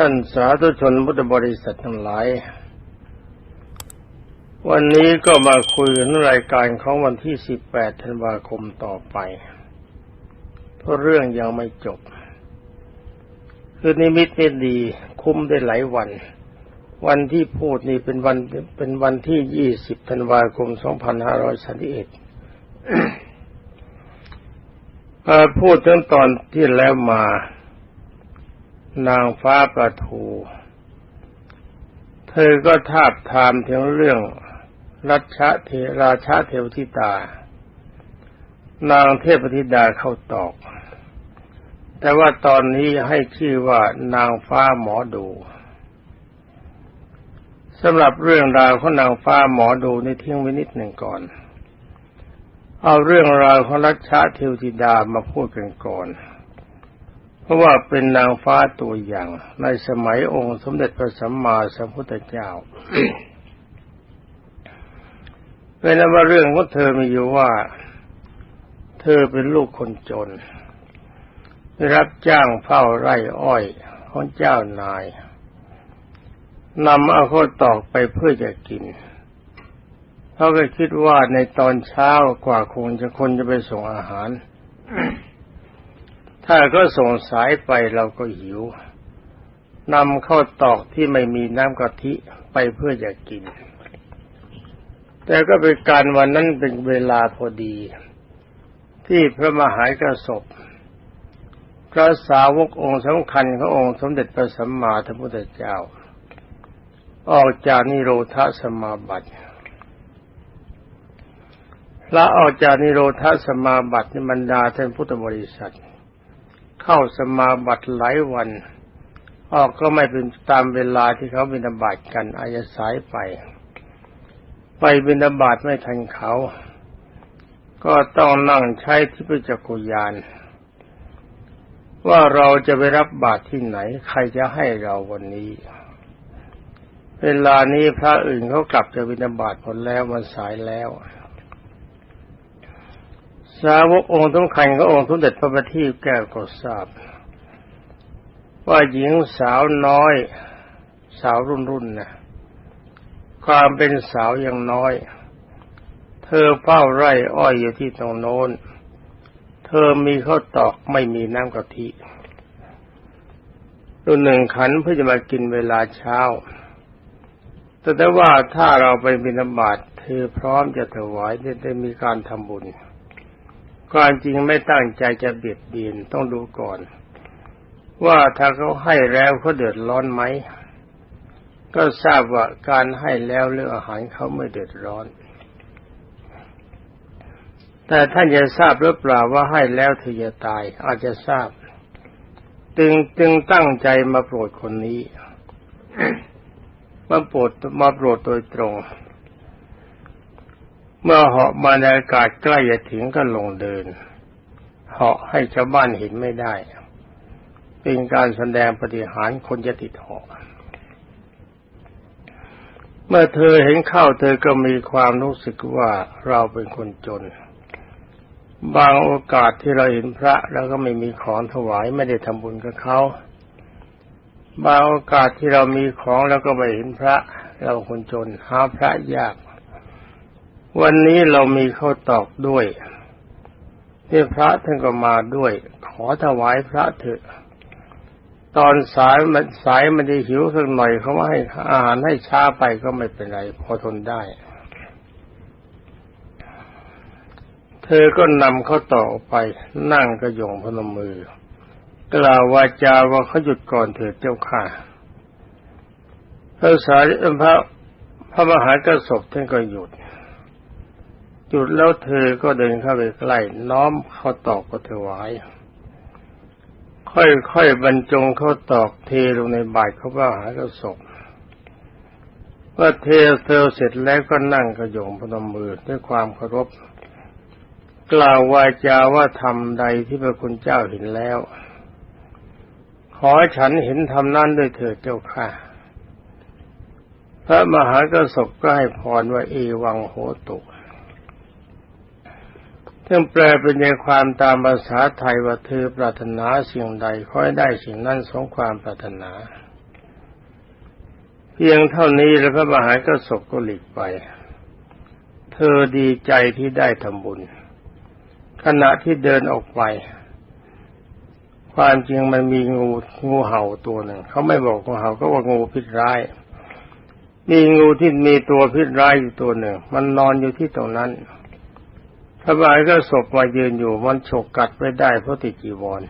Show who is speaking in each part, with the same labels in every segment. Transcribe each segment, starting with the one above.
Speaker 1: ท่านสาธุชนพุทธบริษัททั้งหลาย วันนี้ก็มาคุยกันรายการของวันที่ 18 ธันวาคมต่อไป เพราะเรื่องยังไม่จบ คือนิมิตไม่ดี คุ้มได้หลายวัน วันที่พูดนี่เป็นวันเป็นวันที่ 20 ธันวาคม 2531พูดตั้งตอนที่แล้วมา นางฟ้าประทู เธอก็ทาบทามถึงเรื่องรัชเทราชาเทวทิตา นางเทพธิดาเข้าตอก แต่ว่าตอนนี้ให้ชื่อว่านางฟ้าหมอดูสำหรับเรื่องราวของนางฟ้าหมอดูในี่ทิ้งไว้นิดหนึ่งก่อน เอาเรื่องราวของรัชเทวธิดามาพูดกันก่อน เพราะว่าเป็นนางฟ้าตัวอย่างในสมัยองค์สมเด็จพระสัมมาสัมพุทธเจ้าเป็นว่าเรื่องของเธอมีอยู่ว่า เธอเป็นลูกคนจนได้รับจ้างเฝ้าไร่อ้อยของเจ้านายนำเอาข้าวตอกไปเพื่อจะกินเขาก็คิดว่าในตอนเช้ากว่าคงจะคนจะไปส่งอาหาร ถ้าก็ส่งสายไปเราก็หิวนำข้าวตอกที่ไม่มีน้ำกะทิไปเพื่อจะกิน แต่ก็เป็นการวันนั้นเป็นเวลาพอดี ที่พระมหากระสบพระสาวกองค์สำคัญขององค์สมเด็จพระสัมมาสัมพุทธเจ้า ออกจากนิโรธสมาบัติละออกจากนิโรธาสมาบัติในบรรดาท่านพุทธบริษัท เข้าสมาบัติหลายวัน ออกก็ไม่เป็นตามเวลาที่เขาบิณฑบาตกันอาจสายไป ไปบิณฑบาตไม่ทันเขา ก็ต้องนั่งใช้ที่พิจักรยาน ว่าเราจะไปรับบาตรที่ไหน ใครจะให้เราวันนี้ เวลานี้พระอื่นเขากลับจากบิณฑบาตหมดแล้วมันสายแล้ว สาวกองค์สำคัญขององค์สมเด็จพระบัณฑิตแก้วก็ทราบ ว่าหญิงสาวน้อย สาวรุ่นรุ่นนะความเป็นสาวยังน้อย เธอเฝ้าไร่อ้อยอยู่ที่ตรงโน้น เธอมีข้าวตอกไม่มีน้ำกะทิตัวหนึ่งขันเพื่อจะมากินเวลาเช้า แต่ได้ว่าถ้าเราไปบิณฑบาตเธอพร้อมจะถวายจะได้มีการทำบุญ ความจริงไม่ตั้งใจจะเบียดเบียนต้องดูก่อน ว่าถ้าเขาให้แล้วเขาเดือดร้อนไหมก็ทราบว่าการให้แล้วเรื่องอาหารเขาไม่เดือดร้อน แต่ท่านจะทราบหรือเปล่าว่าให้แล้วเธอจะตาย อาจจะทราบ จึงจึงตั้งใจมาโปรดคนนี้ มาโปรดมาโปรดโดยตรง เมื่อเหาะมาในอากาศใกล้จะถึงก็ลงเดิน เหาะให้ชาวบ้านเห็นไม่ได้ เป็นการแสดงปฏิหารคนจะติดเหาะเมื่อเธอเห็นเข้าเธอก็มีความรู้สึกว่าเราเป็นคนจน บางโอกาสที่เราเห็นพระแล้วก็ไม่มีของถวายไม่ได้ทำบุญกับเขา บางโอกาสที่เรามีของแล้วก็ไม่เห็นพระ เราคนจนหาพระยาก วันนี้เรามีข้าวตอกด้วยที่พระท่านก็มาด้วย ขอถวายพระเถอะ ตอนสายมันสายมันจะหิวสักหน่อยเขาว่าให้อาหารให้ช้าไปก็ไม่เป็นไร พอทนได้ เธอก็นำเขาต่อไป นั่งกระยงพนมมือ กล่าววาจาว่าเขาหยุดก่อนเถิดเจ้าค่ะพระสารพระพระมหากระสบท่านก็หยุด จุดแล้วเธอก็เดินเข้าไปใกล้น้อมเข้าตอกก็ถวาย ค่อยๆบรรจงเข้าตอกเทลงในบาตรเขาว่าหากระสบเมื่อเทเธอเสร็จแล้วก็นั่งกระยงพนมมือด้วยความเคารพ กล่าววาจาว่าทำใดที่พระคุณเจ้าเห็นแล้ว ขอฉันเห็นทำนั้นด้วยเถิดเจ้าค่ะพระมหากระสบก็ให้พรว่าเอวังโหตุ ซึ่งแปลเป็นในความตามภาษาไทยว่าเธอปรารถนาสิ่งใดขอให้ได้สิ่งนั้นสมความปรารถนา เพียงเท่านี้แล้วพระมหากระสบก็หลีกไป เธอดีใจที่ได้ทำบุญ ขณะที่เดินออกไป ความจริงมันมีงูงูเห่าตัวหนึ่ง เขาไม่บอกงูเห่าก็ว่างูพิษร้าย มีงูที่มีตัวพิษร้ายอยู่ตัวหนึ่ง มันนอนอยู่ที่ตรงนั้น พระบายก็ศพมายืนอยู่มันฉกกัดไม่ได้เพราะติดจีวร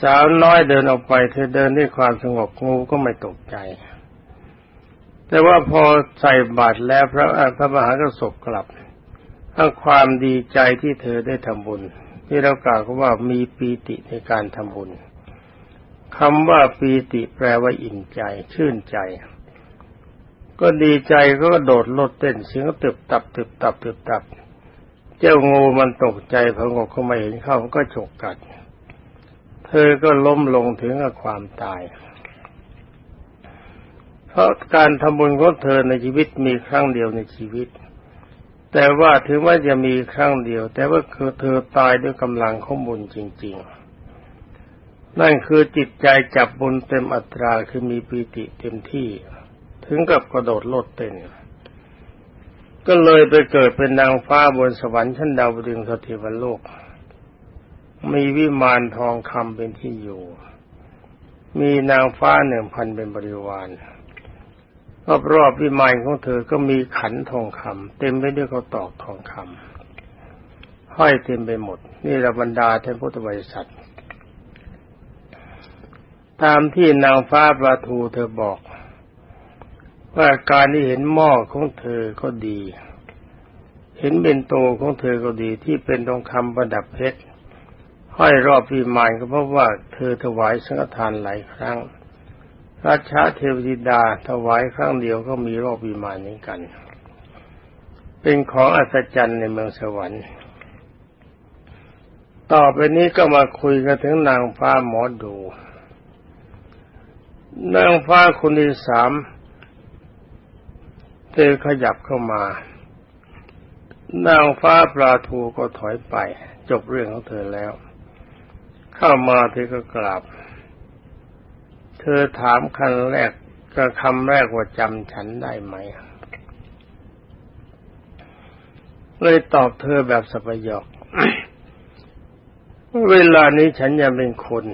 Speaker 1: สาวน้อยเดินออกไปเธอเดินด้วยความสงบงูก็ไม่ตกใจ แต่ว่าพอใส่บาตรแล้วพระพระมหากระสบกลับทั้งความดีใจที่เธอได้ทำบุญ ที่เรากล่าวว่ามีปีติในการทำบุญคำว่าปีติแปลว่าอิ่มใจ ชื่นใจ ก็ดีใจก็โดดโลดเต้นเสียงตึบตับตึบตับตึบตับ เจ้างูมันตกใจพองกเข้ามาเห็นเข้าก็ฉกกัด เธอก็ล้มลงถึงกับความตาย เพราะการทำบุญของเธอในชีวิตมีครั้งเดียวในชีวิต แต่ว่าถึงว่าจะมีครั้งเดียว แต่ว่าคือเธอตายด้วยกำลังของบุญจริง ๆนั่นคือจิตใจจับบุญเต็มอัตราคือมีปีติเต็มที่ ถึงกับกระโดดโลดเต้น ก็เลยไปเกิดเป็นนางฟ้าบนสวรรค์ชั้นดาวดึงสถิวโลก มีวิมานทองคำเป็นที่อยู่ มีนางฟ้าหนึ่งพันเป็นบริวารรอบรอบวิมานของเธอก็มีขันทองคำเต็มไปด้วยเขาตอกทองคำห้อยเต็มไปหมด นี่ระบรรดาท่านพุทธบริษัทตามที่นางฟ้าประทูเธอบอก ว่าการที่เห็นหม้อของเธอก็ดี เห็นเป็นโตของเธอก็ดีที่เป็นทองคำประดับเพชรห้อยรอบวิมานก็เพราะว่าเธอถวายสังฆทานหลายครั้ง ราชาเทวดิดาถวายครั้งเดียวก็มีรอบวิมานนี้กัน เป็นของอัศจรรย์ในเมืองสวรรค์ ต่อไปนี้ก็มาคุยกันถึงนางฟ้าหมอดู นางฟ้าคนที่สาม เธอขยับเข้ามานางฟ้าปลาทูก็ถอยไป จบเรื่องของเธอแล้ว เข้ามาเธอก็กราบเธอถามคันแรกก็คำแรกว่าจำฉันได้ไหม เลยตอบเธอแบบสบยอกเวลานี้ฉันยังเป็นคน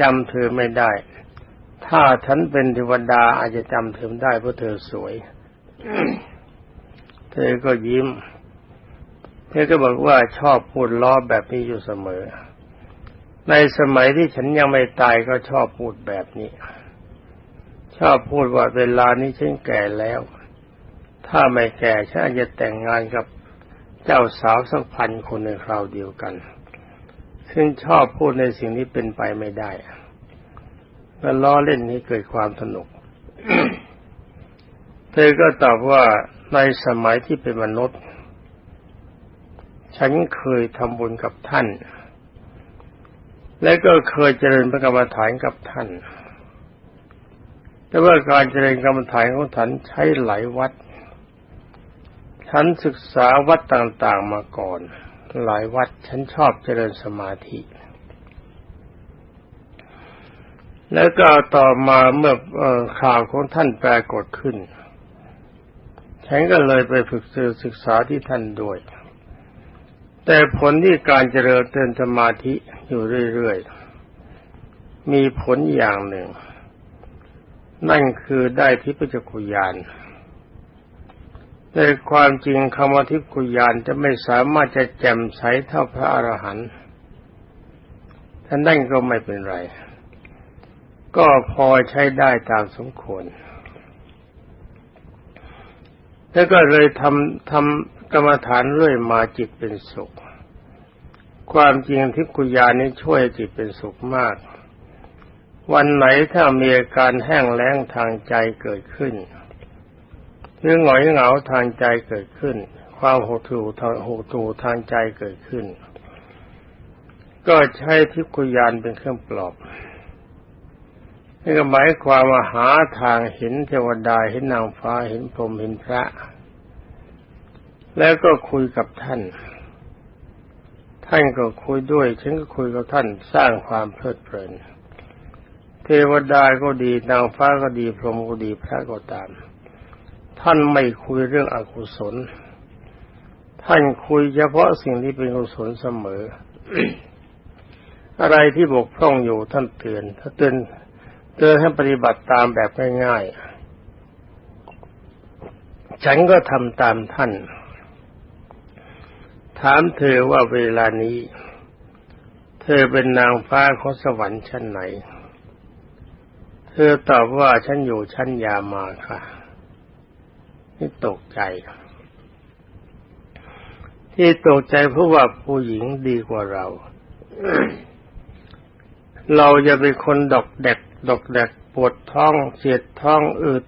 Speaker 1: จำเธอไม่ได้ ถ้าฉันเป็นเทวดาอาจจะจำเธอได้เพราะเธอสวย เธอก็ยิ้ม เธอก็บอกว่าชอบพูดล้อแบบนี้อยู่เสมอ ในสมัยที่ฉันยังไม่ตายก็ชอบพูดแบบนี้ ชอบพูดว่าเวลานี้ฉันแก่แล้ว ถ้าไม่แก่ฉันจะแต่งงานกับเจ้าสาวสักพันคนในคราวเดียวกัน ซึ่งชอบพูดในสิ่งที่เป็นไปไม่ได้ แล้วล้อเล่นนี้เกิดความสนุก เธอก็ตอบว่าในสมัยที่เป็นมนุษย์ ฉันเคยทำบุญกับท่าน และก็เคยเจริญพระกรรมฐานกับท่าน แต่ว่าการเจริญกรรมฐานของท่านใช้หลายวัด ฉันศึกษาวัดต่างๆมาก่อน หลายวัดฉันชอบเจริญสมาธิ แล้วก็ต่อมาเมื่อข่าวของท่านปรากฏขึ้น ฉันก็เลยไปฝึกซือศึกษาที่ท่านด้วย แต่ผลที่การเจริญเตือนสมาธิอยู่เรื่อยๆ มีผลอย่างหนึ่ง นั่นคือได้ทิพยกุยานแต่ความจริงคำว่าทิพกุยานจะไม่สามารถจะแจ่มใสเท่าพระอรหันต์ท่านนั่นก็ไม่เป็นไร ก็พอใช้ได้ตามสมควร แล้วก็เลยทำทำกรรมฐานเรื่อยมาจิตเป็นสุข ความจริงที่กุญานี้ช่วยจิตเป็นสุขมาก วันไหนถ้ามีอาการแห้งแล้งทางใจเกิดขึ้นหรือหงอยเหงาทางใจเกิดขึ้น ความหดหู่ทางหดหู่ทางใจเกิดขึ้น ก็ใช้ทิพยานเป็นเครื่องปลอบ นี่ก็หมายความว่าหาทางเห็นเทวดาเห็นนางฟ้าเห็นพรหมเห็นพระ แล้วก็คุยกับท่าน ท่านก็คุยด้วยฉันก็คุยกับท่านสร้างความเพลิดเพลิน เทวดาก็ดีนางฟ้าก็ดีพรหมก็ดีพระก็ตาม ท่านไม่คุยเรื่องอกุศล ท่านคุยเฉพาะสิ่งที่เป็นกุศลเสมอ อะไรที่บกพร่องอยู่ท่านเตือนถ้าเตือน ตือนให้ปฏิบัติตามแบบง่ายๆ ฉันก็ทำตามท่าน ถามเธอว่าเวลานี้ เธอเป็นนางฟ้าของสวรรค์ชั้นไหน เธอตอบว่าฉันอยู่ชั้นยามาค่ะ นี่ตกใจ ที่ตกใจเพราะว่าผู้หญิงดีกว่าเราเราจะเป็นคนดอกแดก ดอกแดกปวดท้องเสียดท้องอืด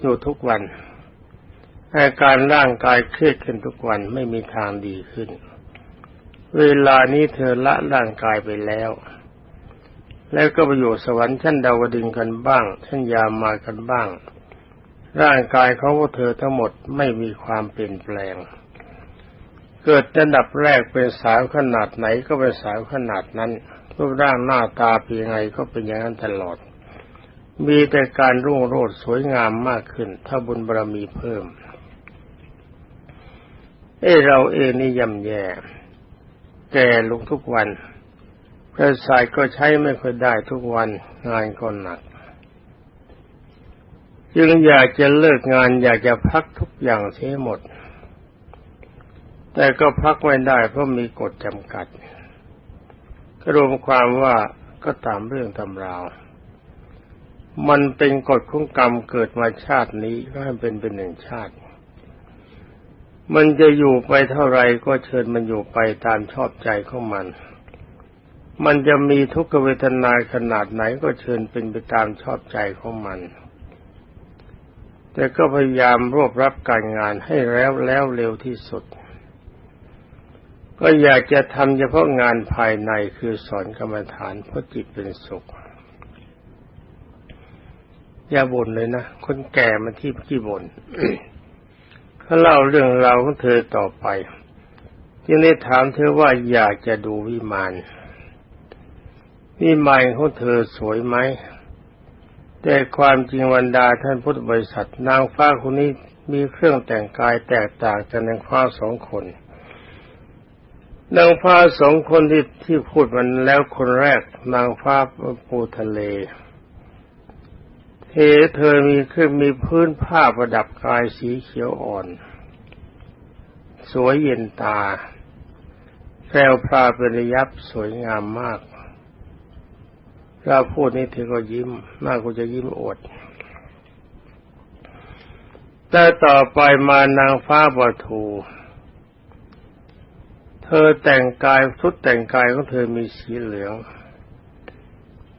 Speaker 1: อยู่ทุกวันอาการร่างกายเครียดขึ้นทุกวันไม่มีทางดีขึ้น เวลานี้เธอละร่างกายไปแล้ว แล้วก็ไปอยู่สวรรค์ชั้นดาวดึงกันบ้างชั้นยามากันบ้าง ร่างกายของพวกเธอทั้งหมดไม่มีความเปลี่ยนแปลง เกิดระดับแรกเป็นสาวขนาดไหนก็เป็นสาวขนาดนั้น รูปร่างหน้าตาเป็นยังไงก็เป็นอย่างนั้นตลอด มีแต่การรุ่งโรจน์สวยงามมากขึ้น ถ้าบุญบารมีเพิ่ม เอ้เราเองนี่ย่ำแย่ แก่ลงทุกวันประสาทก็ใช้ไม่ค่อยได้ทุกวันงานก็หนัก จึงอยากจะเลิกงานอยากจะพักทุกอย่างเสียหมด แต่ก็พักไม่ได้เพราะมีกฎจำกัด รวมความว่าก็ตามเรื่องตำราว มันเป็นกฎของกรรมเกิดมาชาตินี้ก็ให้เป็นเป็นหนึ่งชาติ มันจะอยู่ไปเท่าไรก็เชิญมันอยู่ไปตามชอบใจของมัน มันจะมีทุกขเวทนาขนาดไหนก็เชิญเป็นไปตามชอบใจของมัน แต่ก็พยายามรวบรับการงานให้แล้วแล้วเร็วที่สุด ก็อยากจะทำเฉพาะงานภายในคือสอนกรรมฐานเพราะจิตเป็นสุข อย่าบ่นเลยนะ คนแก่มาที่ขี้บ่นเขาเล่าเรื่องราวของเธอต่อไปจึงได้ถามเธอว่าอยากจะดูวิมานวิมานของเธอสวยไหม แต่ความจริงวันดาท่านพุทธบริษัทนางฟ้าคนนี้มีเครื่องแต่งกายแตกต่างจากนางฟ้าสองคน นางฟ้าสองคนที่ที่พูดมันแล้วคนแรก นางฟ้าปูทะเลเธอเธอมีขึ้นมีพื้นผ้าประดับกายสีเขียวอ่อน สวยเย็นตาแพรวพราเป็นระยับสวยงามมากเราพูดนี้เธอก็ยิ้มมากก็จะยิ้มอดแต่ต่อไปมานางฟ้าบทู เธอแต่งกายชุดแต่งกายของเธอมีสีเหลือง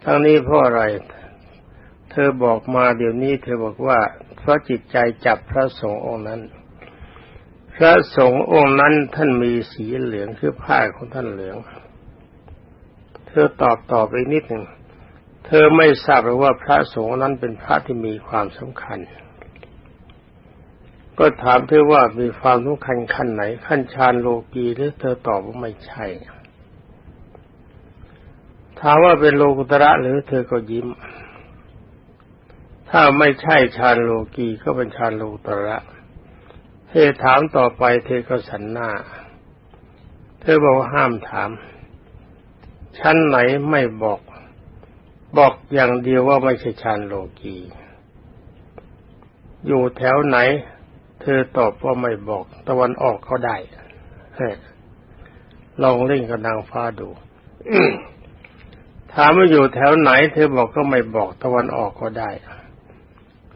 Speaker 1: ทั้งนี้เพราะอะไร เธอบอกมาเดี๋ยวนี้ เธอบอกว่าเพราะจิตใจจับพระสงฆ์องค์นั้น พระสงฆ์องค์นั้นท่านมีสีเหลืองคือผ้าของท่านเหลือง เธอตอบตอบไปนิดหนึ่ง เธอไม่ทราบหรือว่าพระสงฆ์นั้นเป็นพระที่มีความสำคัญ ก็ถามเธอว่ามีความสำคัญขั้นไหน ขั้นฌานโลกีหรือเธอตอบว่าไม่ใช่ ถามว่าเป็นโลกุตระหรือเธอก็ยิ้ม ถ้าไม่ใช่ฌานโลกีก็เป็นฌานโลกุตระเธอถามต่อไปเธอก็สันหน้า เธอบอกห้ามถาม ชั้นไหนไม่บอก บอกอย่างเดียวว่าไม่ใช่ฌานโลกี อยู่แถวไหน เธอตอบว่าไม่บอก ตะวันออกเขาได้ลองเล่นกับนางฟ้าดูถามว่าอยู่แถวไหน เธอบอกก็ไม่บอก ตะวันออกก็ได้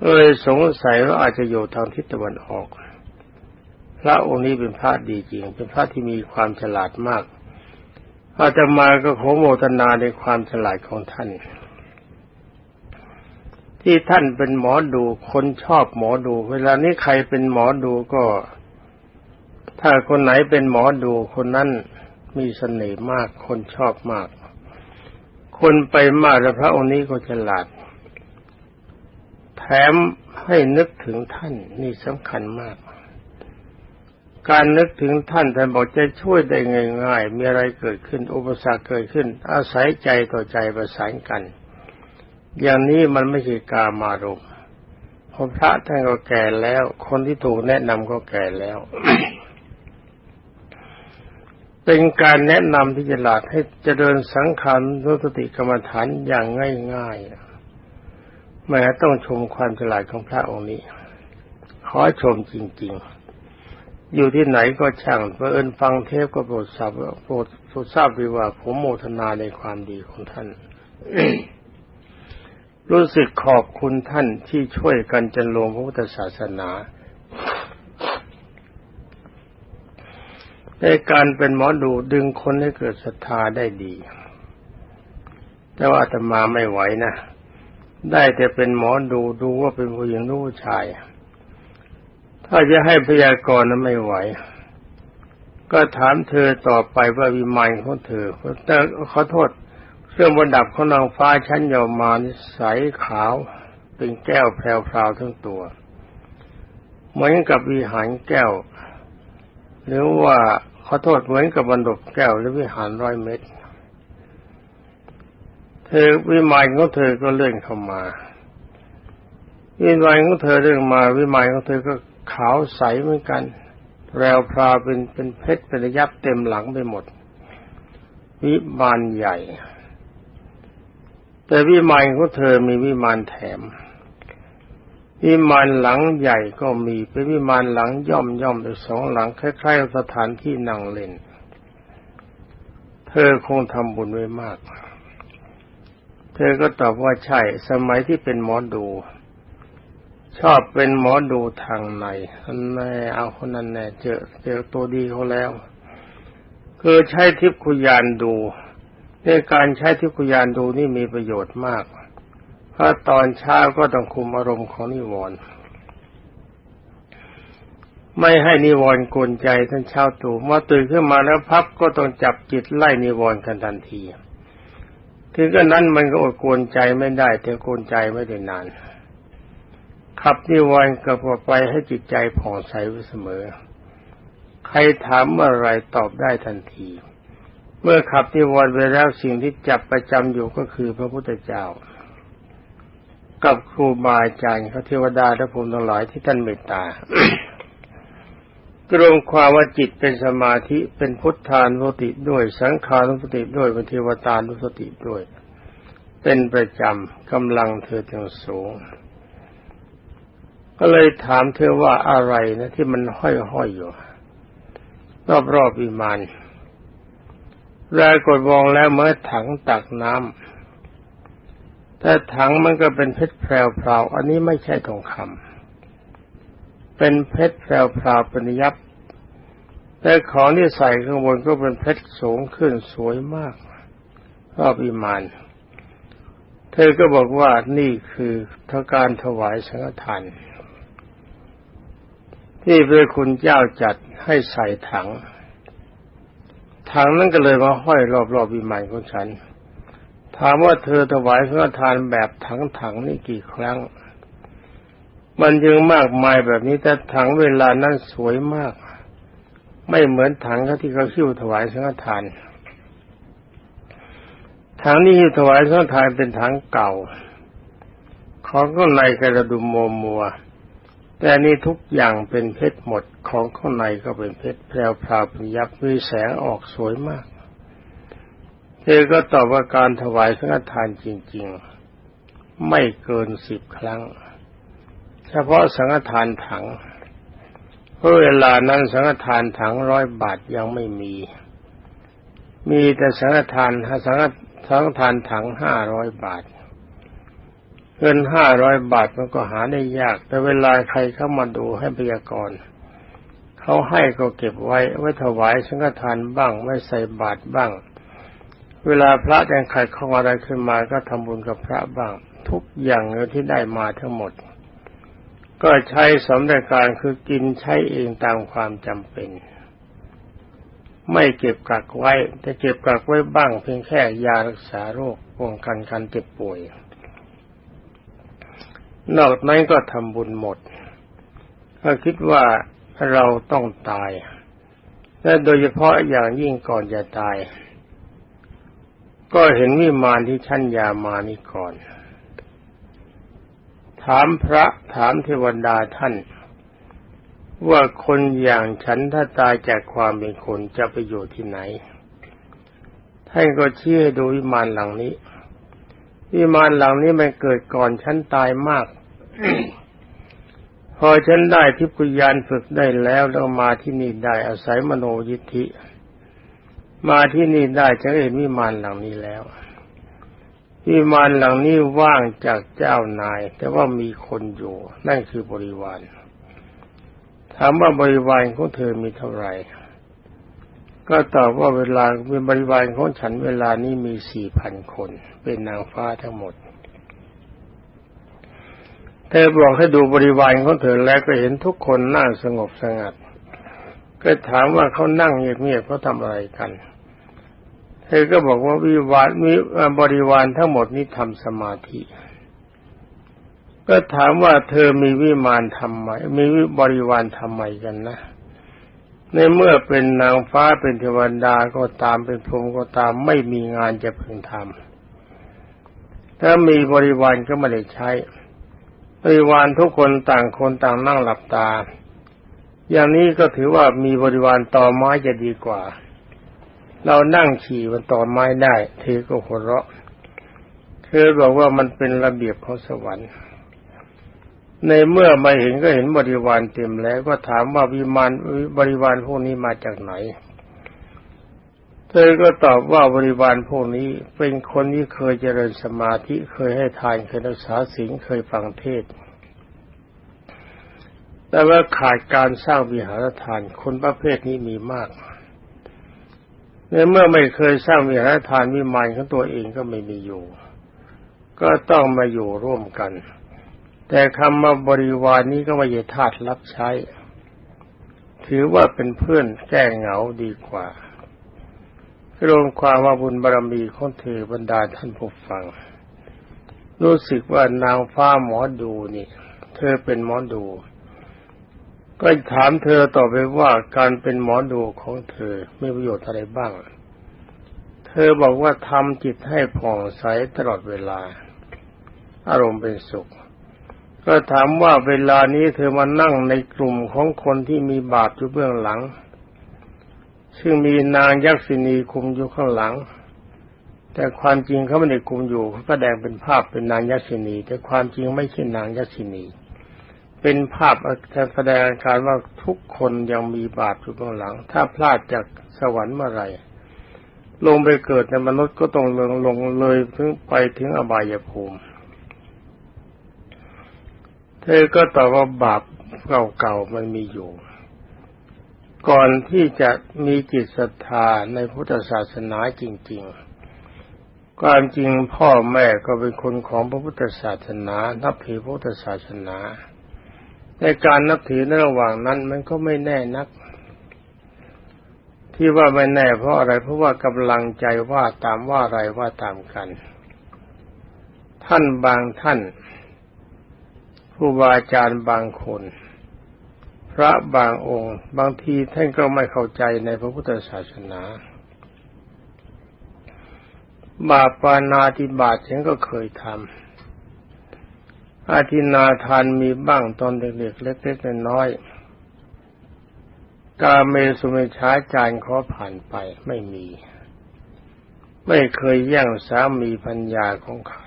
Speaker 1: เลยสงสัยว่าอาจจะอยู่ทางทิศตะวันออก พระองค์นี้เป็นพระดีจริง เป็นพระที่มีความฉลาดมาก อาตมาก็ขอโมทนาในความฉลาดของท่าน ที่ท่านเป็นหมอดูคนชอบหมอดู เวลานี้ใครเป็นหมอดูก็ ถ้าคนไหนเป็นหมอดูคนนั้นมีเสน่ห์มากคนชอบมาก คนไปมากแล้วพระองค์นี้ก็ฉลาด แถมให้นึกถึงท่านนี่สำคัญมาก การนึกถึงท่านท่านบอกจะช่วยได้ง่ายๆมีอะไรเกิดขึ้น อุปสรรคเกิดขึ้น อาศัยใจต่อใจประสานกัน อย่างนี้มันไม่ใช่กามารมณ์เพราะพระท่านก็แก่แล้ว คนที่ถูกแนะนำก็แก่แล้ว เป็นการแนะนำที่จะหลาดให้เจริญสังขารนุสติกรรมฐานอย่างง่ายๆไม่ต้องชมความฉลาดของพระองค์นี้ ขอชมจริง ๆอยู่ที่ไหนก็ช่างเพื่อเอินฟังเทพก็โปรดทราบโปรดทราบดีว่าผมโมทนาในความดีของท่าน รู้สึกขอบคุณท่านที่ช่วยกันจันลงพระพุทธศาสนา ในการเป็นหมอดูดึงคนให้เกิดศรัทธาได้ดี แต่ว่าธรรมาไม่ไหวนะ ได้แต่เป็นหมอดูดูว่าเป็นผู้หญิงหรือผู้ชาย ถ้าจะให้พยากรณ์นั้นไม่ไหว ก็ถามเธอต่อไปว่าวิมานของเธอแต่ขอโทษ เครื่องประดับของนางฟ้าชั้นยอมานิใสขาวเป็นแก้วแพรวๆทั้งตัวเหมือนกับวิหารแก้ว หรือว่าขอโทษเหมือนกับบรรดบแก้วหรือวิหารร้อยเม็ดเธอวิมานของเธอก็เลื่อนเข้ามาวิมานของเธอเรื่องมาวิมานของเธอก็ขาวใสเหมือนกันแพรวพราเป็นเป็นเพชรเป็นยับเต็มหลังไปหมด วิมานใหญ่ แต่วิมานของเธอมีวิมานแถม วิมานหลังใหญ่ก็มีเป็นวิมานหลังย่อมย่อมไปสองหลังคล้ายๆสถานที่นั่งเล่น เธอคงทำบุญไว้มาก เธอก็ตอบว่าใช่ สมัยที่เป็นหมอดู ชอบเป็นหมอดูทางในอันแน่เอาคนนั้นแน่เจอเจอตัวดีเขาแล้วคือใช้ทิพย์คุยานดู ในการใช้ทิพยานดูนี่มีประโยชน์มาก เพราะตอนเช้าก็ต้องคุมอารมณ์ของนิวรณ์ไม่ให้นิวรณ์กวนใจท่านเช้าตู่เมื่อตื่นขึ้นมาแล้วพับก็ต้องจับจิตไล่นิวรณ์กันทันทีถึงกระนั้นมันก็อดกวนใจไม่ได้แต่กวนใจไม่ได้นาน ขับนิวรณ์กับไปให้จิตใจผ่องใสไว้เสมอ ใครถามเมื่อไรตอบได้ทันที เมื่อขับนิวรณ์ไปแล้วสิ่งที่จับประจำอยู่ก็คือพระพุทธเจ้า กับครูบาอาจารย์พระเทวดาและภูมิทั้งหลายที่ท่านเมตตากรงความว่าจิตเป็นสมาธิเป็นพุทธานุสติด้วยสังขานุสติด้วยเป็นเทวตานุสติด้วย เป็นประจำกำลังเธอถึงสูง ก็เลยถามเธอว่าอะไรนะที่มันห้อยๆอยู่รอบๆวิมาน รายกดมองแล้วเมื่อถังตักน้ำแต่ถังมันก็เป็นเพชรแพรวๆอันนี้ไม่ใช่ทองคำเป็นเพชรแพรวๆเป็นยับแต่ของที่ใส่ข้างบนก็เป็นเพชรสูงขึ้นสวยมากรอบอิมาน เธอก็บอกว่านี่คือทการถวายสังฆทานที่พระคุณเจ้าจัดให้ใส่ถัง ถังนั้นก็เลยมาห้อยรอบๆวิมานของฉัน ถามว่าเธอถวายพระทานแบบถังๆนี่กี่ครั้ง มันยังมากมายแบบนี้แต่ถังเวลานั้นสวยมาก ไม่เหมือนถังที่เขาคิ้วถวายสังฆทานถังนี้ที่ถวายสังฆทานเป็นถังเก่าของข้างในกระดุมโมมัว แต่นี่ทุกอย่างเป็นเพชรหมดของข้างในก็เป็นเพชรแพรวพราวเป็นยับมีแสงออกสวยมาก เธอก็ตอบว่าการถวายสังฆทานจริง ๆ ไม่เกินสิบครั้ง เฉพาะสังฆทานถังเพราะเวลานั้นสังฆทานถังร้อยบาทยังไม่มี มีแต่สังฆทานสังฆทานถังห้าร้อยบาท เงินห้าร้อยบาทมันก็หาได้ยาก แต่เวลาใครเข้ามาดูให้พยากรณ์เขาให้ก็เก็บไว้ ไว้ถวายสังฆทานบ้างไม่ใส่บาตรบ้าง เวลาพระแดงไข่ของอะไรขึ้นมาก็ทำบุญกับพระบ้าง ทุกอย่างเงินที่ได้มาทั้งหมด ก็ใช้สำเร็จการคือกินใช้เองตามความจำเป็น ไม่เก็บกักไว้แต่เก็บกักไว้บ้าง เพียงแค่ยารักษาโรคป้องกันการเจ็บป่วย นอกนั้นก็ทำบุญหมด ก็คิดว่าเราต้องตาย และโดยเฉพาะอย่างยิ่งก่อนจะตาย ก็เห็นวิมานที่ชั้นยามานี่ก่อน ถามพระถามเทวดาท่าน ว่าคนอย่างฉันถ้าตายจากความเป็นคนจะไปอยู่ที่ไหน ท่านก็ชี้ให้ดูวิมานหลังนี้ วิมานหลังนี้มันเกิดก่อนฉันตายมาก พอฉันได้ทิพยานฝึกได้แล้วแล้วมาที่นี่ได้อาศัยมโนยิทธิ มาที่นี่ได้จะเห็นวิมานหลังนี้แล้ว วิมานหลังนี้ว่างจากเจ้านาย แต่ว่ามีคนอยู่ นั่นคือบริวารถามว่าบริวารของเธอมีเท่าไหร่ ก็ตอบว่าเวลาเป็นบริวารของฉันเวลานี้มีสี่พันคน เป็นนางฟ้าทั้งหมด เธอบอกให้ดูบริวารของเธอแล้วก็เห็นทุกคนนั่งสงบสงัด ก็ถามว่าเขานั่งเงียบๆเขาทำอะไรกัน เธอก็บอกว่าวิวารมีบริวารทั้งหมดนี้ทำสมาธิ ก็ถามว่าเธอมีวิมานทำไมมีวิบริวารทำไมกันนะ ในเมื่อเป็นนางฟ้าเป็นเทวดาก็ตามเป็นพรหมก็ตามไม่มีงานจะพึงทำถ้ามีบริวารก็ไม่ได้ใช้ บริวารทุกคนต่างคนต่างนั่งหลับตา อย่างนี้ก็ถือว่ามีบริวารต่อไม้จะดีกว่า เรานั่งขี่บนต่อไม้ได้เธอก็หัวเราะเธอบอกว่ามันเป็นระเบียบของสวรรค์ ในเมื่อมาเห็นก็เห็นบริวารเต็มแล้วก็ถามว่าวิมานบริวารพวกนี้มาจากไหน เธอก็ตอบว่าบริวารพวกนี้เป็นคนที่เคยเจริญสมาธิเคยให้ทานเคยรักษาศีลเคยฟังเทศ แต่ว่าขาดการสร้างวิหารทานคนประเภทนี้มีมากในเมื่อไม่เคยสร้างวิหารทานวิมานของตัวเองก็ไม่มีอยู่ ก็ต้องมาอยู่ร่วมกัน แต่คำว่าบริวารนี้ก็ไม่ใช่ทาสรับใช้ ถือว่าเป็นเพื่อนแก้เหงาดีกว่ารวมความว่าบุญบารรมีของเธอบรรดาท่านผู้ฟัง รู้สึกว่านางฟ้าหมอดูนี่ เธอเป็นหมอดู ก็ถามเธอต่อไปว่าการเป็นหมอดูของเธอไมีประโยชน์อะไรบ้าง เธอบอกว่าทำจิตให้ผ่องใสตลอดเวลา อารมณ์เป็นสุข ก็ถามว่าเวลานี้เธอมานั่งในกลุ่มของคนที่มีบาปอยู่เบื้องหลัง ซึ่งมีนางยักษินีคุมอยู่ข้างหลัง แต่ความจริงเขาไม่ได้คุมอยู่เขาแสดงเป็นภาพเป็นนางยักษินีแต่ความจริงไม่ใช่นางยักษินีเป็นภาพแสดงอาการว่าทุกคนยังมีบาปอยู่ข้างหลัง ถ้าพลาดจากสวรรค์เมื่อไรลงไปเกิดในมนุษย์ก็ต้องลงลงเลยถึงไปถึงอบายภูมิ เธอก็ตอบว่าบาปเก่าๆมันมีอยู่ ก่อนที่จะมีจิตศรัทธาในพุทธศาสนาจริง ๆ ความจริงพ่อแม่ก็เป็นคนของพระพุทธศาสนา นับถือพุทธศาสนา ในการนับถือในระหว่างนั้นมันก็ไม่แน่นัก ที่ว่าไม่แน่เพราะอะไรเพราะว่ากำลังใจว่าตามว่าอะไรว่าตามกัน ท่านบางท่าน ผู้บาอาจารย์บางคน พระบางองค์ บางทีท่านก็ไม่เข้าใจในพระพุทธศาสนาบาปานาติบาตฉันก็เคยทำอาทินาทานมีบ้างตอนเด็กๆเล็กๆน้อยๆกาเมสุเมชาจารย์ขอผ่านไปไม่มี ไม่เคยแย่งสามีพัญญาของใคร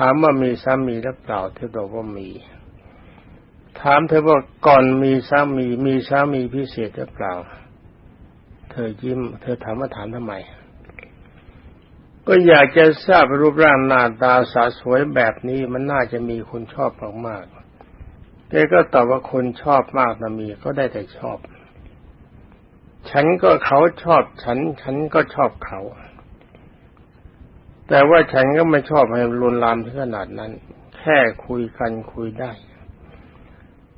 Speaker 1: ถามว่ามีสามีหรือเปล่าเธอบอกว่ามี ถามเธอว่าก่อนมีสามีมีสามีพิเศษหรือเปล่า เธอยิ้ม เธอถามว่าถามทำไม ก็อยากจะทราบรูปร่างหน้าตาสาสวยแบบนี้มันน่าจะมีคนชอบมากๆแต่ก็ตอบว่าคนชอบมากนะมีก็ได้แต่ชอบ ฉันก็เขาชอบฉัน ฉันก็ชอบเขา แต่ว่าฉันก็ไม่ชอบให้รุนลามถึงขนาดนั้น แค่คุยกันคุยได้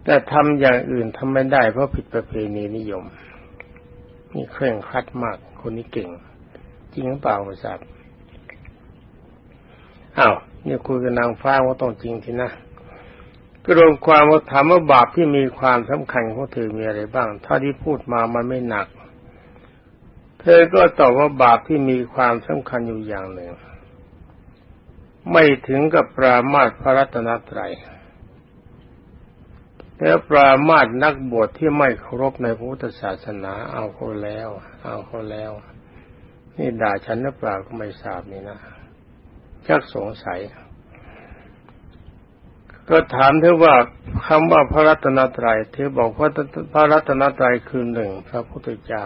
Speaker 1: แต่ทำอย่างอื่นทำไม่ได้เพราะผิดประเพณีนิยม นี่เคร่งครัดมาก คนนี้เก่ง จริงหรือเปล่าไม่ทราบอ้าวนี่คุยกับนางฟ้าว่าต้องจริงทีนะก็รวมความว่าถามว่าบาปที่มีความสำคัญของเธอมีอะไรบ้าง ถ้าที่พูดมามันไม่หนัก เธอก็ตอบว่าบาปที่มีความสำคัญอยู่อย่างหนึ่ง ไม่ถึงกับปรามาสพระรัตนตรัยแล้วปรามาสนักบวชที่ไม่เคารพในพุทธศาสนา เอาเขาแล้ว เอาเขาแล้ว นี่ด่าฉันหรือเปล่าก็ไม่ทราบนี่นะชักสงสัย ก็ถามเธอว่าคำว่าพระรัตนตรัยเธอบอกว่าพระรัตนตรัยคือหนึ่งพระพุทธเจ้า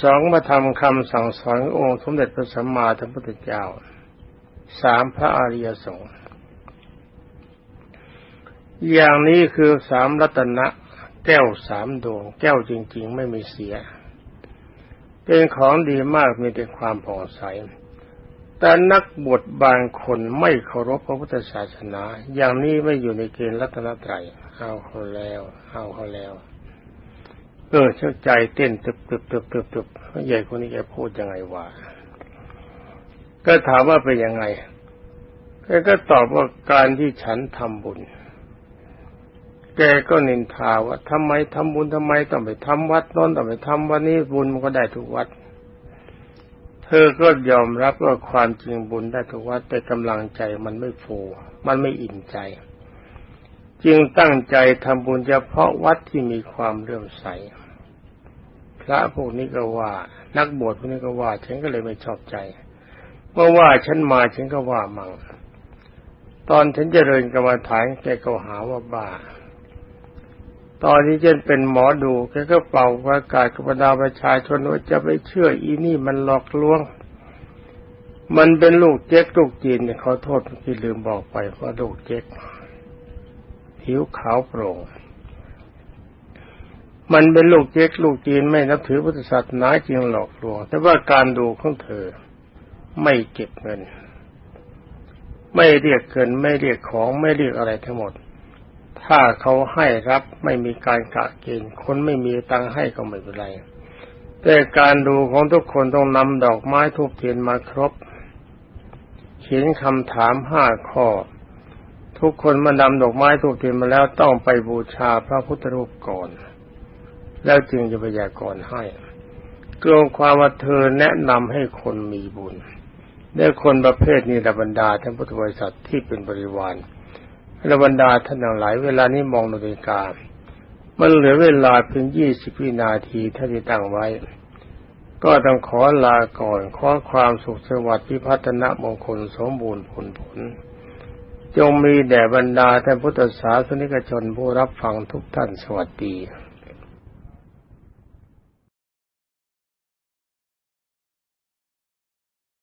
Speaker 1: สองมาทำคำสั่งสอนองค์สมเด็จพระสัมมาสัมพุทธเจ้า สามพระอริยสงฆ์อย่างนี้คือสามรัตนะแก้วสามดวง แก้วจริง ๆ ไม่มีเสีย เป็นของดีมากมีแต่ความผ่องใส แต่นักบวชบางคนไม่เคารพพระพุทธศาสนา อย่างนี้ไม่อยู่ในเกณฑ์รัตนตรัยเอาเขาแล้ว เอาเขาแล้วเออเชื่อใจเต้นตึบตึบตึบตึบตึบใหญ่คนนี้แกพูดยังไงวะ ก็ถามว่าเป็นยังไงแกก็ตอบว่าการที่ฉันทำบุญ แกก็นินทาว่าทำไมทำบุญทำไมต้องไปทำวัดน้นต้องไปทำวันนี้บุญมันก็ได้ทุกวัด เธอก็ยอมรับว่าความจริงบุญได้ทุกวัดแต่กำลังใจมันไม่ฟูมันไม่อิ่มใจ จึงตั้งใจทำบุญเฉพาะวัดที่มีความเลื่อมใส พระพวกนี้ก็ว่า นักบวชพวกนี้ก็ว่า ฉันก็เลยไม่ชอบใจ เมื่อว่าฉันมาฉันก็ว่ามั่งตอนฉันเจริญกรรมฐานแกก็หาว่าบ้า ตอนที่ฉันเป็นหมอดูแกก็เป่าประกาศกับบรรดาประชาชนว่าจะไปเชื่ออีนี่มันหลอกลวง มันเป็นลูกเจ๊กลูกจีนเนี่ยขอโทษที่ลืมบอกไปว่าลูกเจ๊กผิวขาวโปร่งมันเป็นลูกเจ๊กลูกจีนไม่นับถือพุทธศาสนาจริงหลอกลวง แต่ว่าการดูของเธอ ไม่เก็บเงิน ไม่เรียกเกินไม่เรียกของไม่เรียกอะไรทั้งหมด ถ้าเขาให้รับไม่มีการกะเกณฑ์คนไม่มีตังให้ก็ไม่เป็นไรแต่การดูของทุกคนต้องนำดอกไม้ทูบเทียนมาครบ เขียนคำถามห้าข้อ ทุกคนมานำดอกไม้ทูบเทียนมาแล้วต้องไปบูชาพระพุทธรูปก่อน แล้วจึงจะพยากรณ์ให้กลงความว่าเธอแนะนำให้คนมีบุญ ได้คนประเภทนี้ระบรรดาท่านพุทธบริษัทที่เป็นบริวารระบรรดาท่านทั้งหลายเวลานี้มองนาฬิกามันเหลือเวลาเพียงยี่สิบวินาทีท่านที่ตั้งไว้ ก็ต้องขอลาก่อน ขอความสุขสวัสดิ์พิพัฒนมงคลสมบูรณ์ผลผล จงมีแด่บรรดาท่านพุทธศาสนิกชนผู้รับฟังทุกท่านสวัสดี